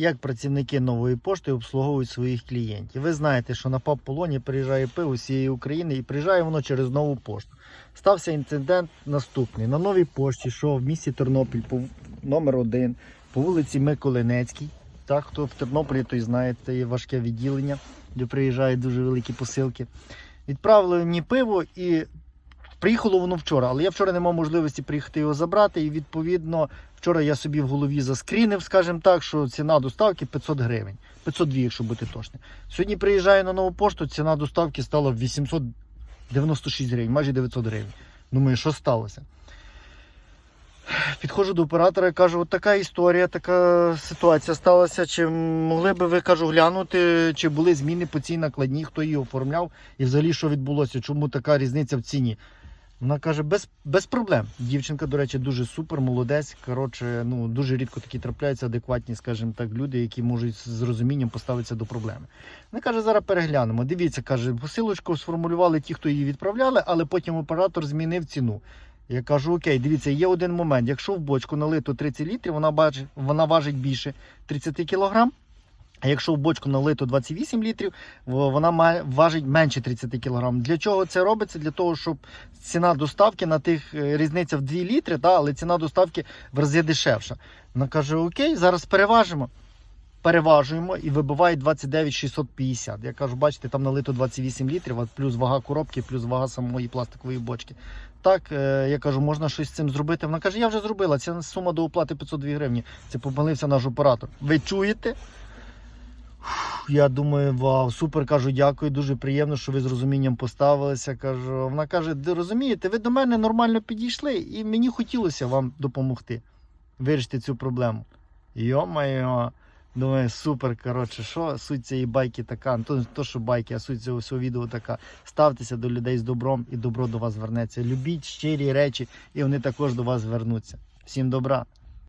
Як працівники нової пошти обслуговують своїх клієнтів. Ви знаєте, що на ПАП полоні приїжджає пиво з всієї України і приїжджає воно через нову пошту. Стався інцидент наступний. На новій пошті, що в місті Тернопіль, по номер один, по вулиці Миколинецькій. Так, хто в Тернополі, той знає, це є важке відділення, де приїжджають дуже великі посилки. Відправили мені пиво і приїхало воно вчора, але я вчора не мав можливості приїхати його забрати. І відповідно, вчора я собі в голові заскрінив, скажімо так, що ціна доставки 500 гривень. 502, якщо бути точним. Сьогодні приїжджаю на нову пошту, ціна доставки стала 896 гривень, майже 900 гривень. Думаю, що сталося? Підходжу до оператора і кажу, от така історія, така ситуація сталася. Чи могли би ви кажу глянути, чи були зміни по цій накладній, хто її оформляв, і взагалі що відбулося, чому така різниця в ціні? Вона каже, без, без проблем. Дівчинка, до речі, дуже супер, молодець. Коротше, ну дуже рідко такі трапляються адекватні, скажімо так, люди, які можуть з розумінням поставитися до проблеми. Вона каже, зараз переглянемо. Дивіться, каже, посилочку сформулювали ті, хто її відправляли, але потім оператор змінив ціну. Я кажу, окей, дивіться, є один момент. Якщо в бочку налито 30 літрів, вона бачить, вона важить більше 30 кілограм. А якщо в бочку налито 28 літрів, вона має важить менше 30 кг. Для чого це робиться? Для того, щоб ціна доставки на тих е, різниця в 2 літри, та, але ціна доставки в рази дешевша. Вона каже: Окей, зараз переважимо. Переважуємо і вибиває 29 650. Я кажу, бачите, там налито 28 літрів, плюс вага коробки, плюс вага самої пластикової бочки. Так, е, я кажу, можна щось з цим зробити. Вона каже, я вже зробила. Це сума до оплати 502 гривні. Це помилився наш оператор. Ви чуєте? Я думаю, вау, супер, кажу, дякую, дуже приємно, що ви з розумінням поставилися. Кажу, вона каже, розумієте, ви до мене нормально підійшли, і мені хотілося вам допомогти вирішити цю проблему. Йо-моє, думаю, супер. Коротше, що суть цієї байки така, не то, не то, що байки, а суть цього всього відео така. Ставтеся до людей з добром, і добро до вас вернеться. Любіть щирі речі, і вони також до вас вернуться. Всім добра!